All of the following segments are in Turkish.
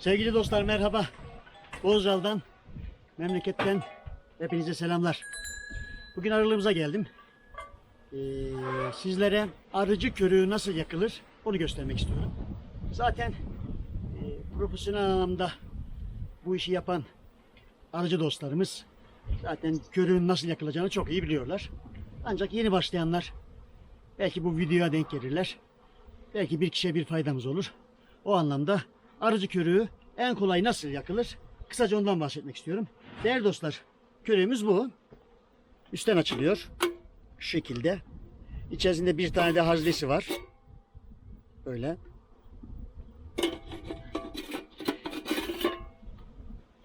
Sevgili dostlar merhaba. Bozcal'dan, memleketten hepinize selamlar. Bugün aralığımıza geldim. Ee, sizlere arıcı körüğü nasıl yakılır onu göstermek istiyorum. Zaten e, profesyonel anlamda bu işi yapan arıcı dostlarımız zaten körüğün nasıl yakılacağını çok iyi biliyorlar. Ancak yeni başlayanlar belki bu videoya denk gelirler. Belki bir kişiye bir faydamız olur. O anlamda arıcı körüğü en kolay nasıl yakılır? Kısaca ondan bahsetmek istiyorum. Değerli dostlar, körüğümüz bu. Üstten açılıyor. Şu şekilde. İçerisinde bir tane de haznesi var. Böyle.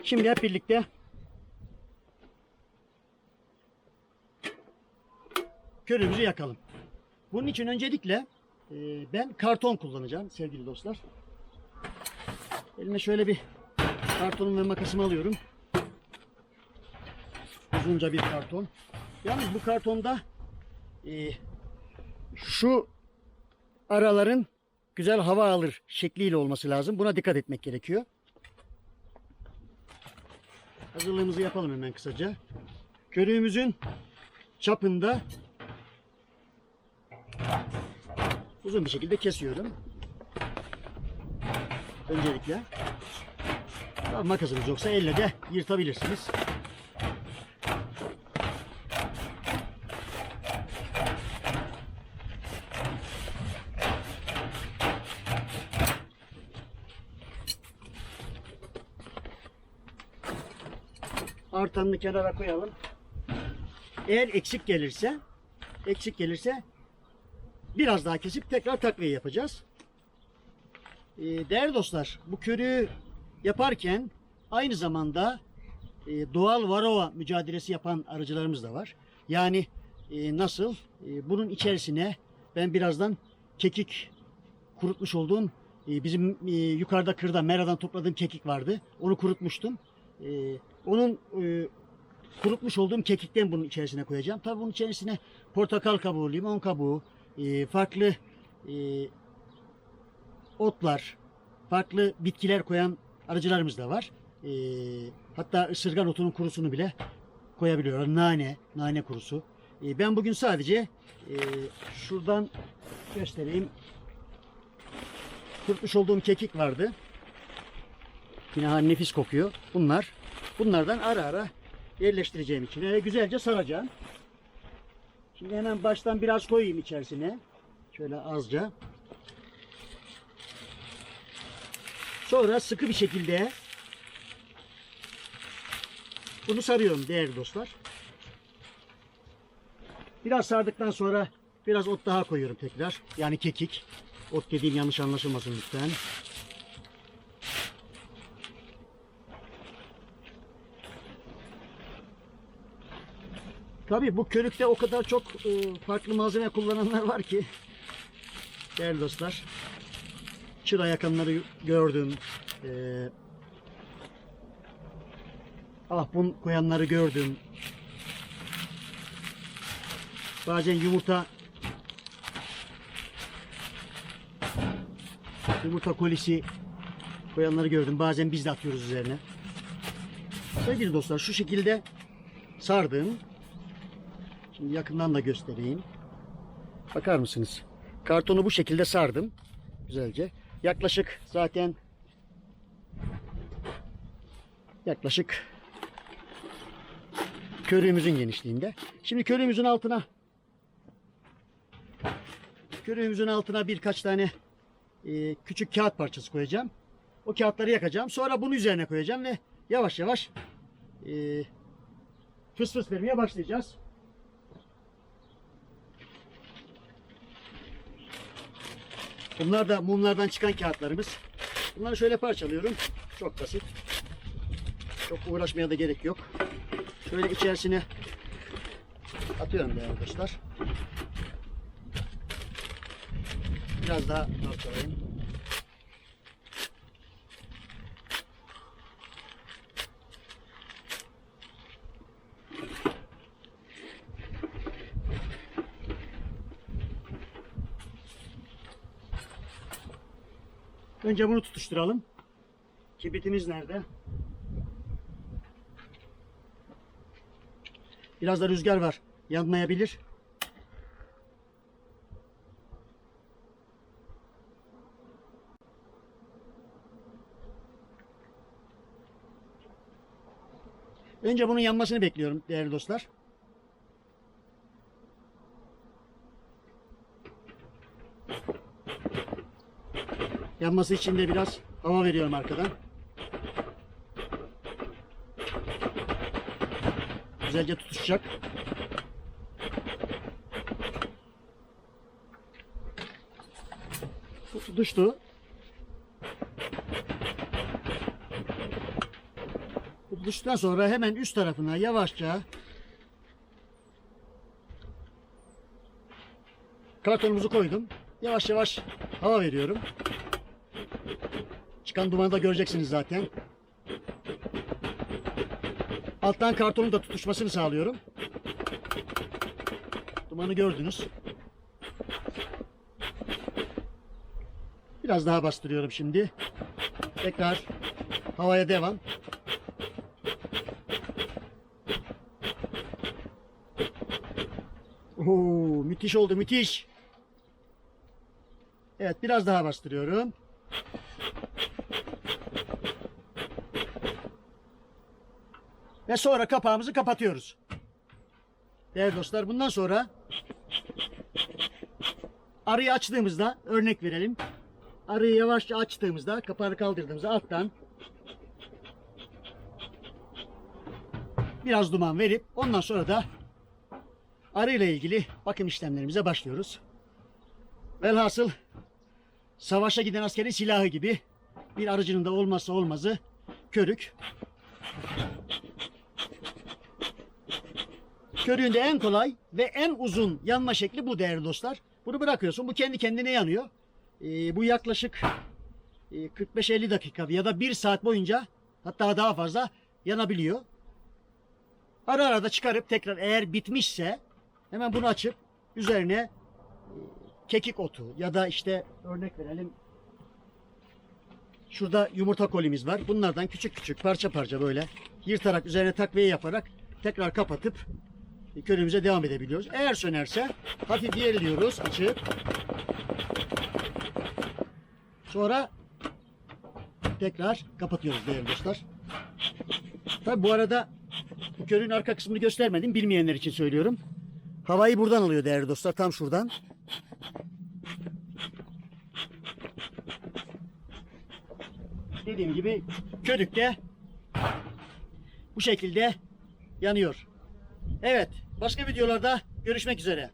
Şimdi hep birlikte körüğümüzü yakalım. Bunun için öncelikle e, ben karton kullanacağım sevgili dostlar. Elime şöyle bir kartonum ve makasımı alıyorum. Uzunca bir karton. Yalnız bu kartonda e, şu araların güzel hava alır şekliyle olması lazım. Buna dikkat etmek gerekiyor. Hazırlığımızı yapalım hemen kısaca. Körüğümüzün çapında uzun bir şekilde kesiyorum. Öncelikle. Tabii makasınız yoksa elle de yırtabilirsiniz. Artanını kenara koyalım. Eğer eksik gelirse eksik gelirse biraz daha kesip tekrar takviye yapacağız. Ee, değerli dostlar bu körüğü yaparken aynı zamanda e, doğal varroa mücadelesi yapan arıcılarımız da var. Yani e, nasıl? E, bunun içerisine ben birazdan kekik kurutmuş olduğum bizim yukarıda kırda meradan topladığım kekik vardı. Onu kurutmuştum. Onun kurutmuş olduğum kekikten bunun içerisine koyacağım. Tabii bunun içerisine portakal kabuğu, limon kabuğu, farklı otlar, farklı bitkiler koyan arıcılarımız da var. E, hatta ısırgan otunun kurusunu bile koyabiliyorlar. Nane, nane kurusu. E, ben bugün sadece e, şuradan göstereyim. Kurutmuş olduğum kekik vardı. Yine ha, nefis kokuyor. Bunlar. Bunlardan ara ara yerleştireceğim içine güzelce saracağım. Şimdi hemen baştan biraz koyayım içerisine. Şöyle azca. Sonra sıkı bir şekilde bunu sarıyorum değerli dostlar. Biraz sardıktan sonra biraz ot daha koyuyorum tekrar. Yani kekik. Ot dediğim yanlış anlaşılmasın lütfen. Tabii bu körükte o kadar çok e, farklı malzeme kullananlar var ki değerli dostlar. Çıra yakanları gördüm. E, ahbun koyanları gördüm. Bazen yumurta yumurta kolisi koyanları gördüm. Bazen biz de atıyoruz üzerine. Sevgili dostlar şu şekilde sardım. Şimdi yakından da göstereyim. Bakar mısınız? Kartonu bu şekilde sardım. Güzelce. Yaklaşık zaten yaklaşık körüğümüzün genişliğinde. Şimdi körüğümüzün altına körüğümüzün altına birkaç tane e, küçük kağıt parçası koyacağım. O kağıtları yakacağım. Sonra bunu üzerine koyacağım ve yavaş yavaş e, fıs fıs vermeye başlayacağız. Bunlar da mumlardan çıkan kağıtlarımız. Bunları şöyle parçalıyorum. Çok basit. Çok uğraşmaya da gerek yok. Şöyle içerisine atıyorum değerli arkadaşlar. Biraz daha parçalayayım. Önce bunu tutuşturalım. Kibritimiz nerede? Biraz da rüzgar var. Yanmayabilir. Önce bunun yanmasını bekliyorum değerli dostlar. Yanması için de biraz hava veriyorum arkadan. Güzelce tutuşacak. Bu Tutuştu. Tutuştuktan sonra hemen üst tarafına yavaşça kartonumuzu koydum. Yavaş yavaş hava veriyorum. Çıkan dumanı da göreceksiniz zaten. Alttan kartonun da tutuşmasını sağlıyorum. Dumanı gördünüz. Biraz daha bastırıyorum şimdi. Tekrar havaya devam. Oo, müthiş oldu müthiş. Evet biraz daha bastırıyorum. Ve sonra kapağımızı kapatıyoruz. Değerli dostlar bundan sonra arıyı açtığımızda örnek verelim. Arıyı yavaşça açtığımızda kapağını kaldırdığımızda alttan biraz duman verip ondan sonra da arıyla ilgili bakım işlemlerimize başlıyoruz. Velhasıl savaşa giden askerin silahı gibi bir arıcının da olmazsa olmazı körük. Körüğünde en kolay ve en uzun yanma şekli bu değerli dostlar. Bunu bırakıyorsun. Bu kendi kendine yanıyor. Ee, bu yaklaşık e, 45-50 dakika ya da 1 saat boyunca hatta daha fazla yanabiliyor. Ara ara da çıkarıp tekrar eğer bitmişse hemen bunu açıp üzerine e, kekik otu ya da işte örnek verelim şurada yumurta kolimiz var. Bunlardan küçük küçük parça parça böyle yırtarak üzerine takviye yaparak tekrar kapatıp körümüze devam edebiliyoruz. Eğer sönerse hafif yerliyoruz açıp sonra tekrar kapatıyoruz değerli dostlar. Tabi bu arada bu körün arka kısmını göstermedim bilmeyenler için söylüyorum. Havayı buradan alıyor değerli dostlar tam şuradan. Dediğim gibi körük de bu şekilde yanıyor. Evet, başka videolarda görüşmek üzere.